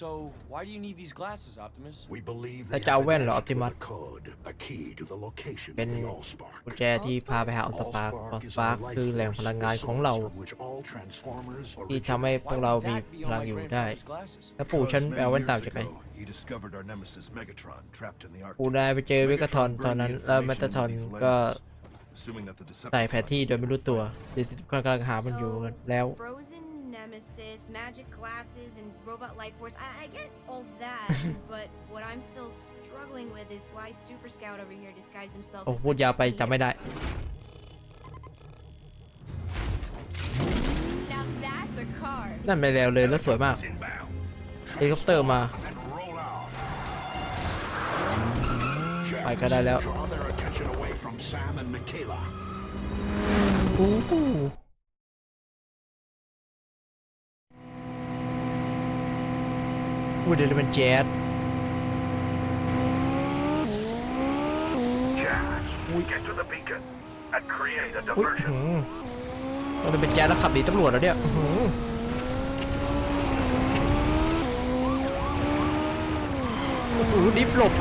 So, why do you need these glasses, Optimus? We believe แล้ว they จะเอา have แว่น an เหรอ answer to Optimus the code, a key to the location เป็น of the Allspark. กุญแจที่พาไปหาออสปาร์คออสปาร์ค is a คือ life แหล่ง force, พลังงาน the ของเรา source from which all Transformers ที่ originate. ทำให้พวก Why เรา would มี that be พ on ลัง my อยู่ได้ grandfather's glasses? แล้วปู่ฉัน Because ไปเอา many แว่นตา years จากไหน ago, he discovered our nemesis Megatron trapped in the ปู่ Arctic. นายไปเจอเวกาทอนตอนนั้นแล้วแมตตาทอนก็ assuming that the ใส่แผนที่ Decepticons โดยไม่รู้ตัวดิสกำลังหามันอยู่กันแล้ว Frozen nemesis, magic glasses, and robot life force. I, I get all that, but what I'm still struggling with is why Super Scout over here disguised himself โอ้ as พูด such ยาว a ไปจำไม่ leader. ได้ Now that's a car. นั่นไม่แล้วเลยแล้วสวยมาก Inbound. เฮลิคอปเตอร์มา And roll out. ไปก็ได้แล้ว Draw their attention away from Sam and Michaela. อู้หู อู้เดี๋ยวเป็นแจ๊ส Jazz, get to the beacon and create a อุ้ยหืมเราเป็นแจ๊สแล้วขับหนีตำรวจแล้วเนี่ยอื้อหือโอ้โหดิฟหลบ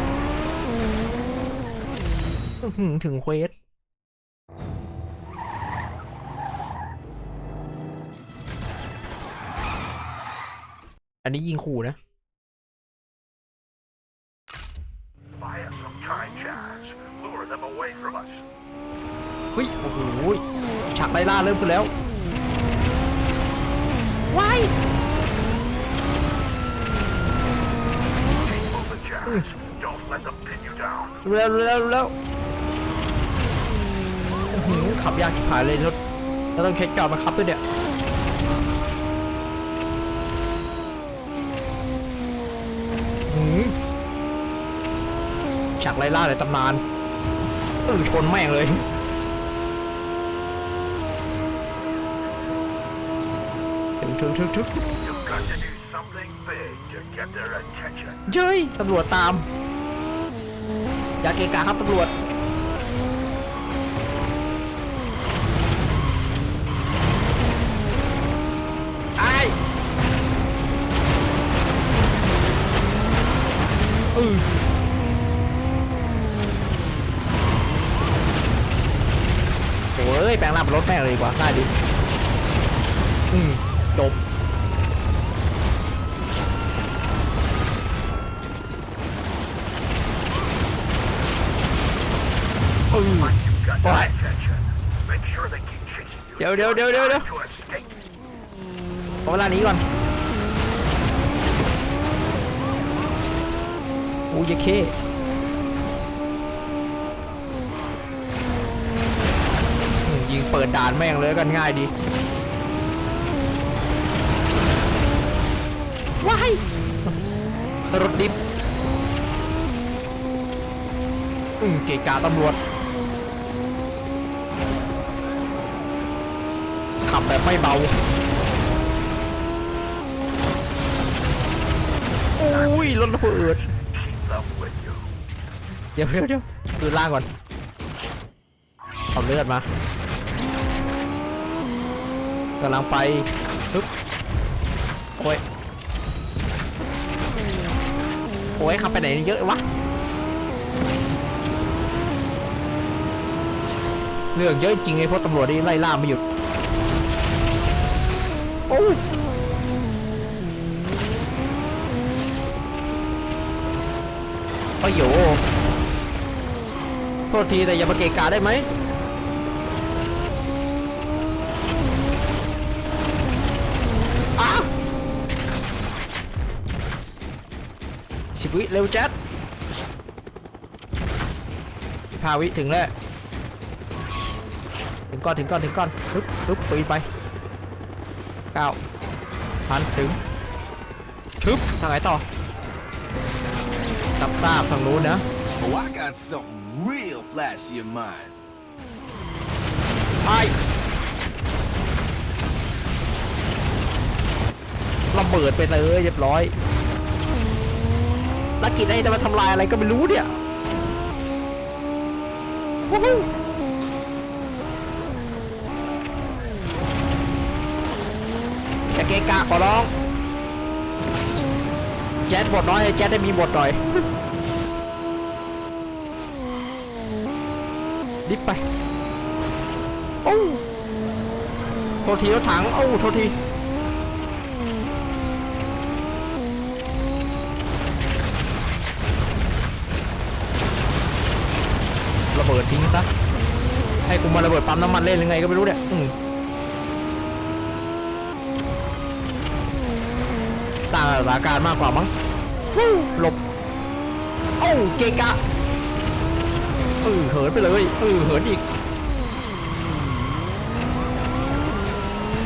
อื้อหือถึงเควส เฮ้ยโอ้โหฉากไล่ล่าเริ่มขึ้นแล้วว้าย Keep moving, Jazz. Don't let them pin you down. เร็วเร็วเร็วอื้อหือขับยากชิบหายเลยรถแล้วต้องเช็คจอดมาขับด้วยเนี่ยอื้อหือฉากไล่ล่าในตำนานเออชนแม่งเลย ถึงถึงถึงถึง You've got to do something big to get their attention. เย้ยตำรวจตาม อย่าเกะกะครับตำรวจ ไอ้อือโอ้ยแปลงร่างเป็นรถแม่งเลยดีกว่าง่ายดีอืม จบอือ You've got their What? attention. Make sure they keep chasing you. เดี๋ยวเดี๋ยวเดี๋ยวเดี๋ยวเดี๋ยว To escape. ขอเวลานี้ก่อนโอ้ยยเคอืมยิงเปิดด่านแม่งเลยกันง่ายดี ว้ายรถดิฟอืมเกกาตำรวจ ขับแบบไม่เบา อุ้ย รถระเบิดเดี๋ยวเดี๋ยวเดี๋ยวดูล่างก่อน เอาเลือดมากำลังไปปึ๊บโอ้ย อ้ยขับไปไหนเยอะวะเรื่องเยอะจริงไอ้พวกตำรวจนี่ไล่ล่าไม่หยุดโอ้โอ้ยโยโทษทีแต่อย่ามาเกะกะได้ไหมอ้าวสิบ วิ เร็วแจ๊ดพาวิถึงแล้ว ถึงก่อนถึงก่อนถึงก่อนปึ๊บปึ๊บปีนไปเก้าพันถึงชึบทางไหนต่อรับทราบฝั่งนู้นนะ Oh, I got something real flashy in mind. ไอ้ระเบิดไปเลยเรียบร้อย ลักกิจไอ้จะมาทำลายอะไรก็ไม่รู้เนี่ยวู้ฮู้อย่าเกะกะขอร้อง แจ๊ดบทน้อยแจ๊ดได้มีบทหน่อยดิบไปโอ้โทษทีรถถังโอ้โทษที ระเบิดทิ้งซะให้กูมาระเบิดปั๊มน้ำมันเล่นยังไงก็ไม่รู้เนี่ยอืมสร้างสถานการณ์มากกว่ามั้งวู้หลบโอ้าเกะกะเออเหินไปเลยเออเหินอีก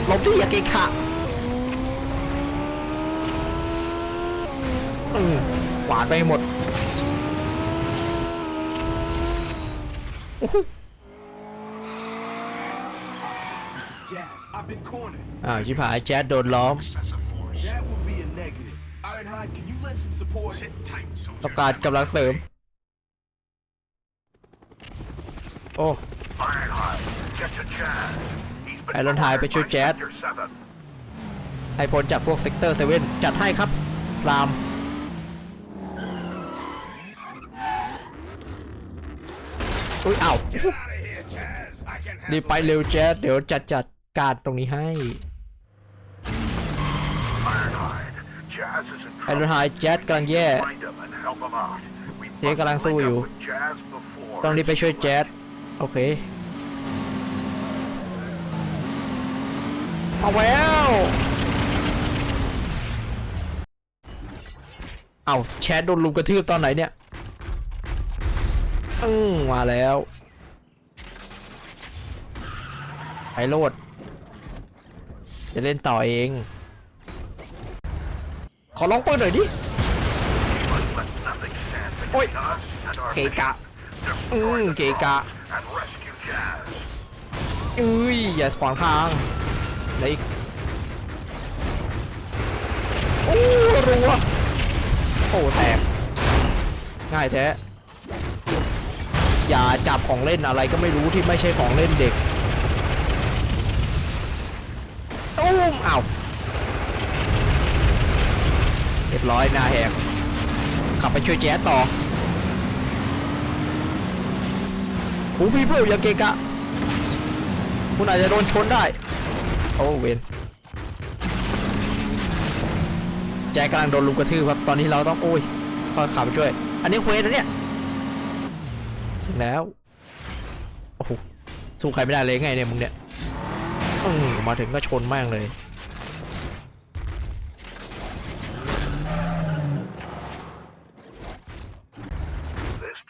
หลบดิอย่าเกะกะเออหวานไปให้หมดโอ้โห This is Jazz. I've been cornered. อ้าวชิบหายแจ๊ดโดนล้อม Excessive force. That would be a negative. Ironhide, can you lend some support? Sit tight, ต้อง soldier. การกำลังเสริม โอ้ Ironhide, get to Jazz. He's been ไอรอนไฮไปช่วย cornered แจ๊ด by Sector 7. ให้พ้นจากพวกเซกเตอร์เซเว่นจัดให้ครับพราม อุ้ยอ้าวรีบไปเร็วแจ๊ดเดี๋ยวจัดจัดการตรงนี้ให้ไอรอนไฮแจ๊ดกำลังแย่เจ๊กำลังสู้อยู่ ต้องรีบไปช่วยแจ๊ดโอเคเอาแล้วเอาแชทโดนลุมกระทืบตอนไหนเนี่ย อืมมาแล้วไปโลด จะเล่นต่อเอง ขอลองเปิดหน่อยดิ โอ้ย เกกะ อืมเกกะอุ้ย อย่าขวางทางไลยโอ้รัวโอ้แตก ง่ายแท้ อย่าจับของเล่นอะไรก็ไม่รู้ที่ไม่ใช่ของเล่นเด็กตุ้มอ้าวเรียบร้อยนาแหกขับไปช่วยแจ๊ต่อหูพี่เพื่ออย่าเกะกะ คุณอาจจะโดนชนได้ โอ้เวนแจ็คกำลังโดนลุมกระทืบครับ ตอนนี้เราต้องโอ้ยคอขับไปช่วย อันนี้เควสนะเนี่ย แล้ว โอ้โห สู้ใครไม่ได้เลยไงเนี่ยมึงเนี่ยอืมมาถึงก็ชนม่งเลย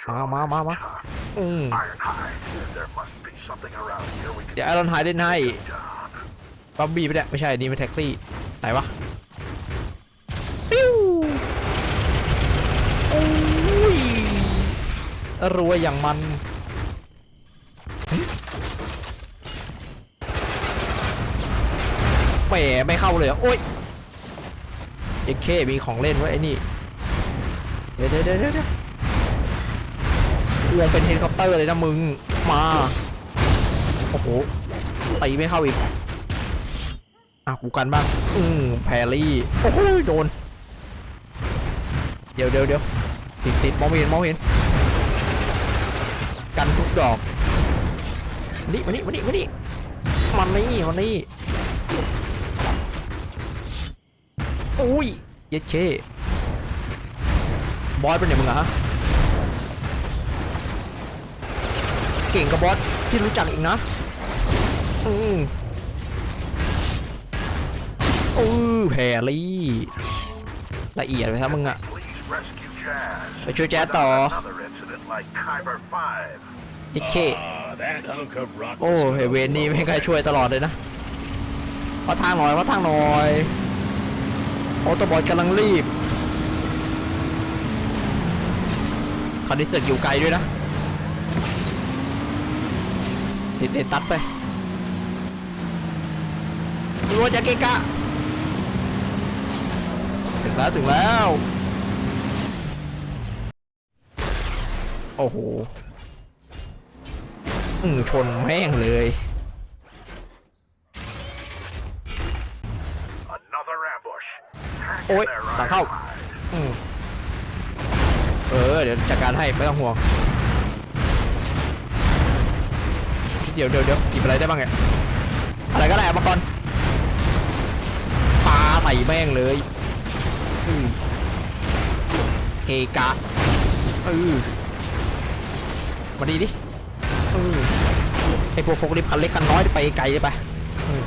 มามามามาอืมเดี๋ยวไอรอนไฮเล่นให้บัมบี้ไปเนี่ยไม่ใช่นี่มันแท็กซี่ ไหนวะ รวยอย่างมันแหมไม่เข้าเลยอโอ้ยเอ็กเคมีของเล่นไว้ไอ้นี่เดี๋ยวเดี๋ยวเดี๋ยวเดี๋ยวควงเป็นเฮลิคอปเตอร์เลยนะมึง มา โอ้โหตีไม่เข้าอีก อะกูกันบ้าง อืมแพรรี่ โอ้โหโดน เดี๋ยวเดี๋ยวเดี๋ยวติดติดมองเห็นมองเห็น นทุกดอกนี่มานี่มานี่มานี่มันนี่มันนี่อุ้ยเย็ดเคบอสเป็นไงมึงอะฮะเก่งกับบอสที่รู้จักอีกนะอืมอือแพรลี่ละเอียดไปครับมึงอะไปช่วยแจ๊สต่อ Another incident like Kyber 5. อีเค Ah, that hunk of rock. โอ้เฮเวนนี่ไม่ให้ใครช่วยตลอดเลยนะเพราะทางหน่อยเพราะทางหน่อยโอโตบอทกำลังรีบคันนี้เสือกอยู่ไกลด้วยนะเด็ดเด็ดตัดไปรัวจะเกะกะถึงแล้วถึงแล้ว โอ้โห อืมชนแม่งเลย Another ambush. Hang in Oi, there, bạn không? Ironhide. อืมเออ เดี๋ยวจัดการให้ไม่ต้องห่วง เดี๋ยวเดี๋ยวเดี๋ยวหยิบอะไรได้บ้างเนี่ยอะไรก็ได้เอามาก่อนปลาใส่แม่งเลยอืมเกกะเออมาดีดิเออ ไอพวกโฟกลิฟคันเล็กคันน้อยไปไกลเลยปอืม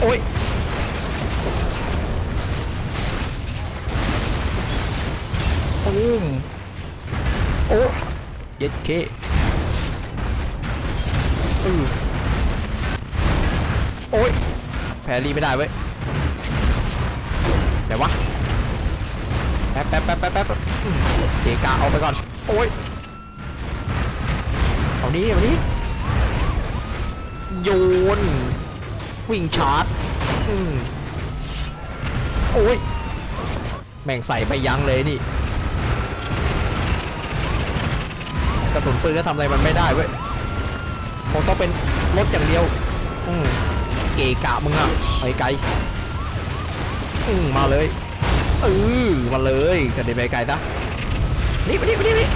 โอ้ยตูมโอ้เย็ดเคอือโอ้ยแพรรี่ไม่ได้เว้ยไหนวะ แป๊บแป๊บแป๊บแป๊บแป๊บเกกาเอาไปก่อน โอ้ยเอานี้เอานี้โยน วิ่งชาร์จอืมโอ้ย แม่งใส่ไปยั้งเลยนี่ กระสุนปืนก็ทำอะไรมันไม่ได้เว้ยคงต้องเป็นรถอย่างเดียว อืมเกะกะมึงอะไปไกล อืมมาเลย เออมาเลยกระเด็นไปไกลซะนี่มานี่มานี่มานี่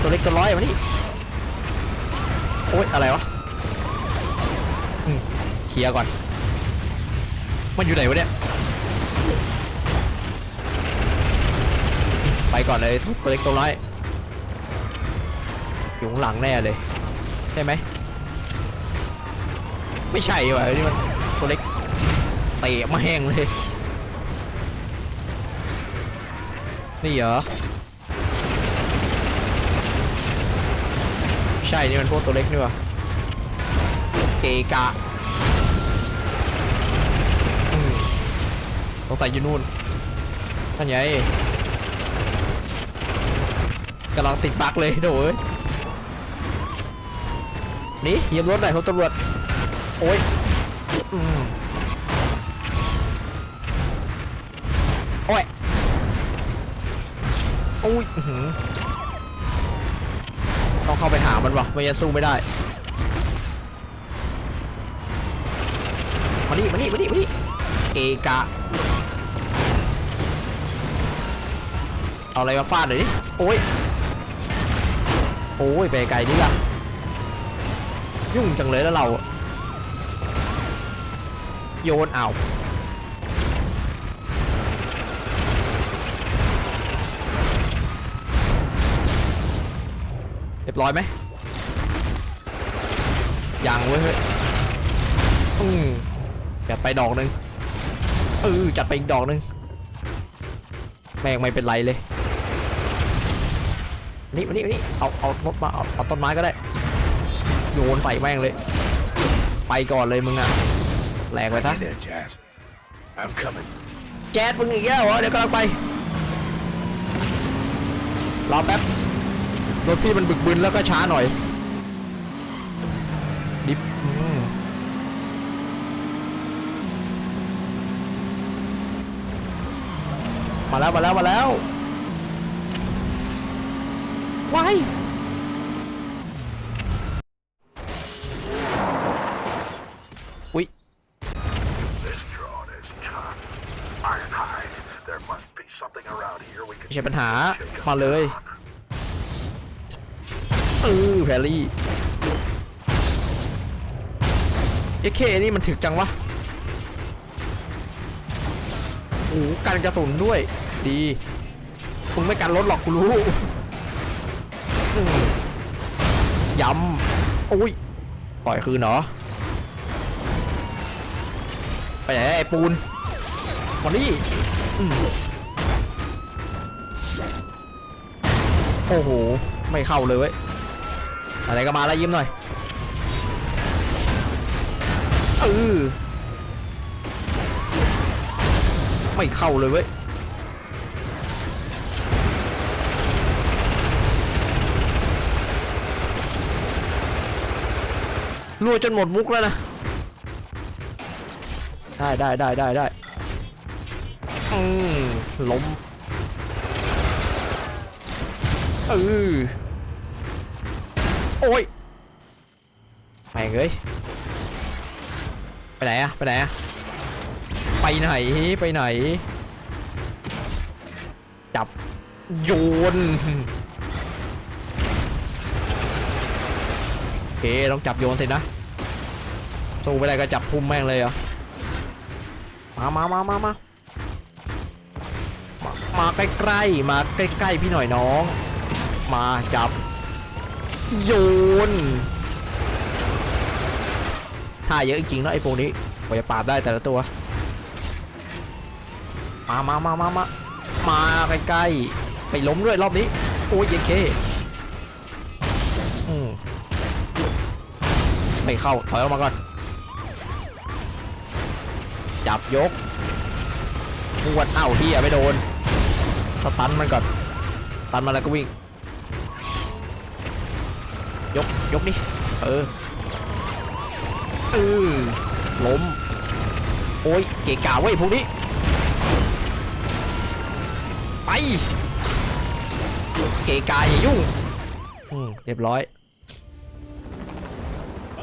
ตัวเล็กตัวร้อยมานี่โอ๊ยอะไรวะเคลียร์ก่อน มันอยู่ไหนวะเนี่ย ไปก่อนเลยทุกตัวเล็กตัวน้อยอยู่ข้างหลังแน่เลยใช่ไหมไม่ใช่ว่ะนี่มันตัวเล็กเตะมาแห้งเลย นี่เหรอ ใช่ นี่มันพวกตัวเล็กนี่วะเกกะอืมสงสัยอยู่นู่นนั่นไงกำลังติดบั๊กเลยโดยนี่เหยียบรถหน่อยคุณตำรวจ โอ้ยอโอ้ย อ้ยต้องเข้าไปหามันวะไม่งั้นสู้ไม่ได้ มานี่มานี่มานี่มานี่เอกะ เอาอะไรมาฟาดหน่อยดิ โอ้ย โอ้ยไปไกลดิล่ะ ยุ่งจังเลยแล้วเรา โยนเอา รียบร้อยไหมยังเว้ยเฮ้ยอืมจัดไปดอกหนึ่งเออจัดไปอีกดอกหนึ่งแม่งไม่เป็นไรเลยนี่มานี่มานี่เอาเอารถมาเอาเอาต้นไม้ก็ได้โยนใส่แม่งเลย ไปก่อนเลยมึงอะแหลกไปซะ Hey there, Jazz. I'm coming. แจ๊ดมึงอีกแล้วเหรอเดี๋ยวกำลังไปรอแป๊บ รถพี่มันบึกบึนแล้วก็ช้าหน่อยดิฟอืมมาแล้วมาแล้วมาแล้วว้ายอุ้ย This drone is tough. Ironhide, there must be something around here we can ไม่ใช่ปัญหา shake up มาเลย เออแพรรี่เอเคนี่มันถึกจังวะโอ้กันกระสุนด้วย ดีมึงไม่กันรถหรอกกูรู้ย้ำอุ้ยปล่อยคืนเหรอไปไหนไอ้ปูนมานี่โอ้โห ไม่เข้าเลยเว้ย อะไรก็มาแล้วยิ้มหน่อยเออไม่เข้าเลยเว้ยรัวจนหมดมุกแล้วนะ ได้ได้ได้ได้ได้อืมล้มเออ โอ้ยแม่งเอ้ยไปไหนอะไปไหนอะไปไหนไปไหน จับโยนโอเคต้องจับโยนสินะสู้ไม่ได้ก็จับพุ่มแม่งเลยเหรอมามามามามามามาใกล้ๆมาใกล้ๆพี่หน่อยน้อง มาจับ โยนท่าเยอะจริงๆเนะไอ้พวกนี้กว่าจะปราบได้แต่ละตัว มามามามามามาใกล้ๆไปล้มด้วยรอบนี้ โอ้ยเยเคอืมไม่เข้า ถอยออกมาก่อน จับยกปวดเอ้าเฮียไม่โดนสตันมันก่อนตันมาแล้วก็วิ่ง ยก ยกนี่เออเออล้ม โอ้ย เกะกะเว้ยพวกนี้ ไป เกะกาอย่ายุ่งอืมเรียบร้อย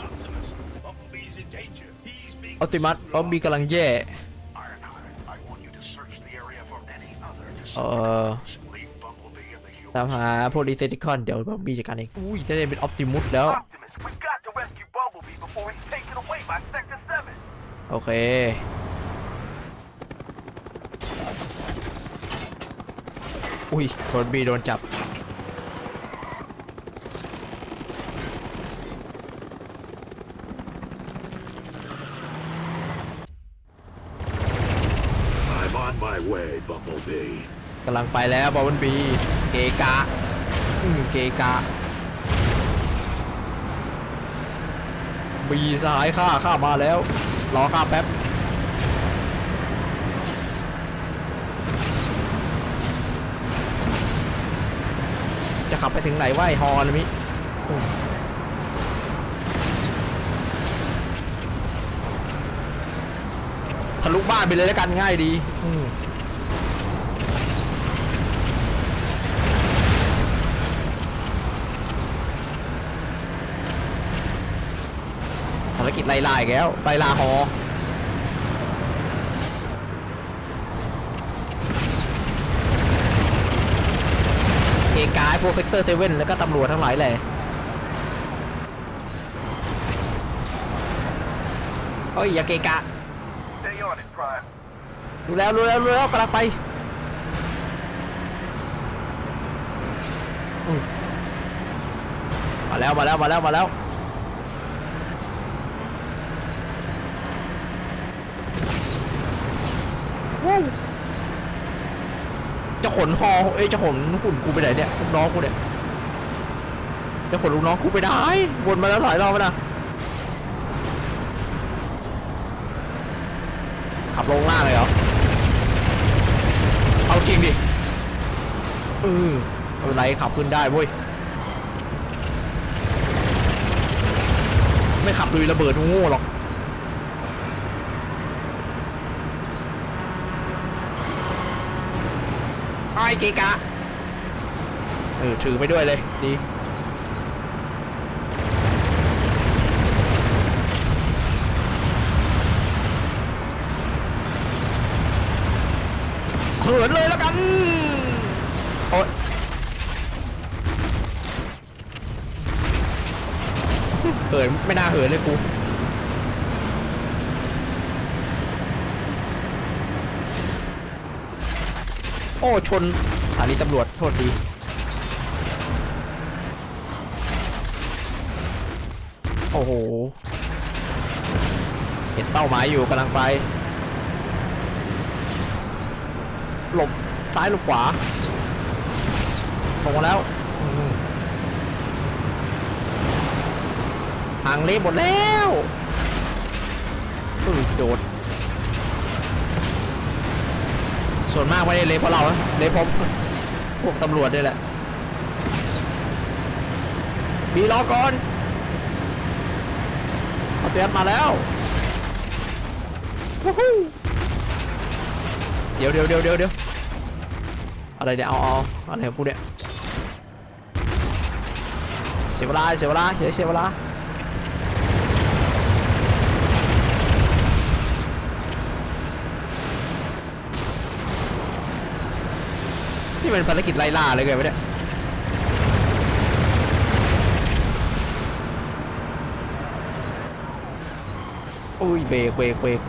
Optimus, Bumblebee's in danger. He's being ออติมัสออมบีกำลังแย่ Ironhide, I want you to search the area for any other เอ่อ ตามหาพวกดีเซติคอนเดี๋ยวบอมบี้จัดการเอง อุ้ยจะได้เป็นออปติมุสแล้ว Optimus, we've got to rescue Bumblebee before he's taken away by Sector 7. โอเค อุ้ยโดนบีโดนจับ I'm on my way, Bumblebee. กำลังไปแล้วบอลบีเกกะเกกะบีสายข้าข้ามาแล้ว รอข้าแป๊บจะขับไปถึงไหนวะไอฮอนมิทะลุบ้านไปเลยแล้วกันง่ายดี อื ไล่ล่าอีกแล้วไล่ล่าฮอเกกายพวกเซกเตอร์เซเว่นแล้วก็ตำรวจทั้งหลายแหละเฮ้ยอย่าเกกะรู้แล้วรู้แล้วรู้แล้วกำลังไปมาแล้วมาแล้วมาแล้วมาแล้ว จะขนฮอเอ้ยจะขนหุ่นกูไปไหนเนี่ยลูกน้องกูเนี่ยจะขนลูกน้องกูไปไหนวนมาแล้วหลายรอบแล้วนะขับลงล่างเลยเหรอเอาจริงดิเออไม่เป็นไรขับขึ้นได้เว้ยไม่ขับลุยระเบิดโง่หรอก ไอ้เกกะเออถือไปด้วยเลยดีเขินเลยแล้วกันโอ๊ยเหินไม่น่าเหินเลยกู โอ้ชนสถานีตำรวจโทษทีโอ้โห เห็นเป้าหมายอยู่กำลังไป หลบซ้ายหลบขวาตรงมาแล้วอืมทางเละหมดแล้วโดด ส่วนมากไม่ได้เละเพราะเรานะเละเพราะพวกตำรวจนี่แหละมีรอก่อนเอาเตรียมมาแล้ววู้ฮู้เดี๋ยวเดี๋ยวเดี๋ยวเดี๋ยวเดี๋ยวอะไรเนี่ยเอาเอาอะไรของกูเนี่ยเสียเวลาเสียเวลาเสียเสียเวลา นี่มันภารกิจไล่ล่าเลยไงวะเนี่ยอุ้ยเบรกเบรกเบรก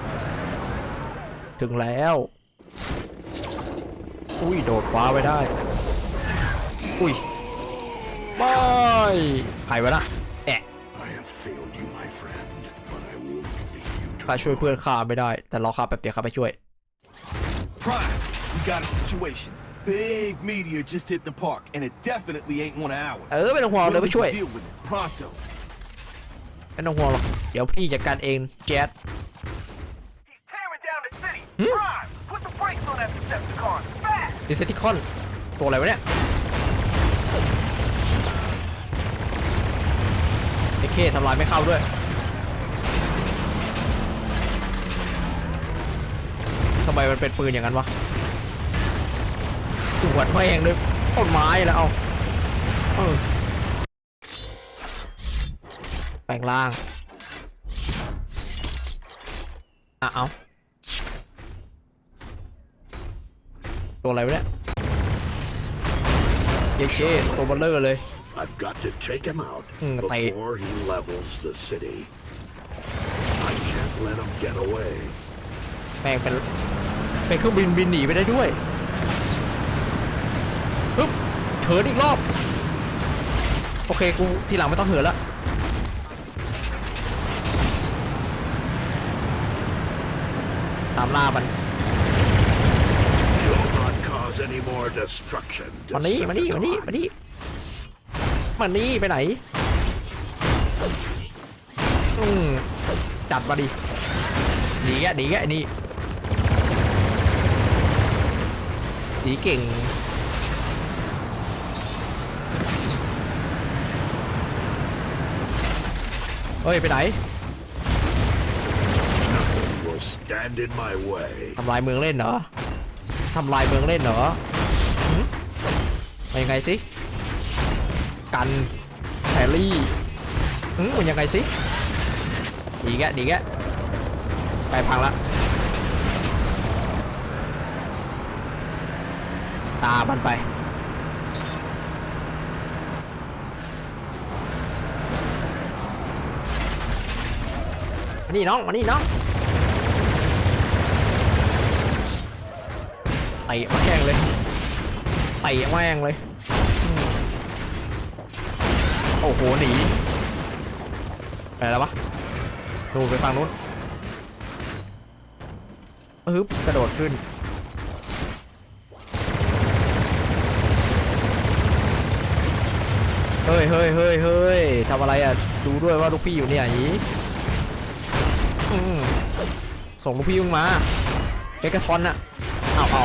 ถึงแล้ว อุ้ยโดดฟ้าไปได้ อุ้ยไม่ใครวะนะแอะข้าช่วยเพื่อนข้าไม่ได้ แต่รอข้าแป๊บเดียวข้าไปช่วย Prime, we got a situation. Big meteor just hit the park, and it definitely ain't one of ours. เออไม่ต้องห่วง What เดี๋ยว do ไป we ช่วย deal with it pronto. ไม่ต้องห่วงหรอกเดี๋ยวพี่จัดการเองแจ๊ด He's tearing down the city. Prime, put the brakes on that Decepticon. Fast! ดิเซติคอนตัวอะไรวะเนี่ยไอ้เคทำลายไม่เข้าด้วยทำไมมันเป็นปืนอย่างนั้นวะ หัวดแม่งด้วยต้นไม้แล้วเอาแปลงร่างอะเอาตัวอะไรวะเนี่ยเย้เชตัวเบลเลอร์เลย I've got to take him out before he levels the city. I can't let him get away. แม่งเป็นเป็นเครื่องบินบินหนีไปได้ด้วย ปึ๊บเถินอีกรอบ โอเคกูทีหลังไม่ต้องเถินละตามล่ามัน You'll not cause any more destruction. มานี่มานี่มานี่ Decepticon. มานี่มานี่ไปไหน อืมจัดมาดิหนีแกะหนีแกะไอ้นี่หนีเก่ง เฮ้ย ไปไหน Nothing will stand in my way. ทำลายเมืองเล่นเหรอทำลายเมืองเล่นเหรอหึมันยังไงสิ กันแฮร์รี่หึมันยังไงสิดีแกะดีแกะไปพังละ ตามมันไป มานี่น้องมานี่น้องเตะแม่งเลยเตะแม่งเลยโอ้โหหนีไปแล้ววะดูไปฝั่งนู้นอึ๊บกระโดดขึ้นเฮ้ยเฮ้ยเฮ้ยเฮ้ยทำอะไรอะ ดูด้วยว่าลูกพี่อยู่เนี่ยหยีอืม ส่งลูกพี่มึงมาเอกทอนน่ะเอาเอา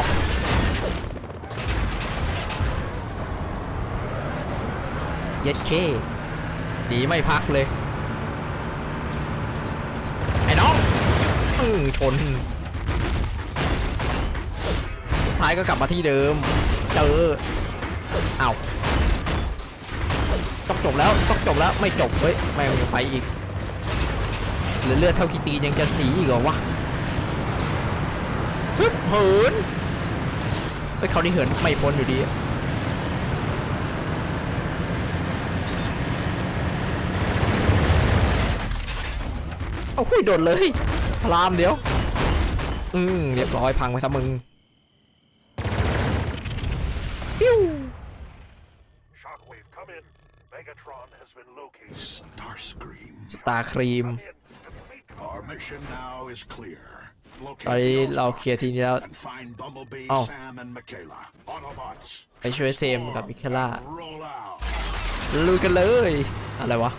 เย็ดเคหนีไม่พักเลย ไอ้น้องอือชนท้ายก็กลับมาที่เดิม เจอเอาต้องจบแล้ว ต้องจบแล้ว ไม่จบ เฮ้ย แม่ยังไปอีก เหลือเลือดเท่ากีตีนยังจะสีอีกเหรอวะฮึบเหินเฮ้ยเขาวนี่เหินไม่พ้นอยู่ดีอะเอาคุยโดดเลยพลามเดี๋ยว อืมเรียบร้อยพังไปซะมึงปิ้ว Shockwave, come in. Megatron has been located. Starscream. สตาร์ครีม Our mission now is clear. ตอนนี้เราเคลียร์ทีนี้แล้ว and find Bumblebee, Oh. Sam, and Michaela. Autobots. ไปช่วยเซมกับมิเคล่า Roll out. ลุยกันเลย อะไรวะ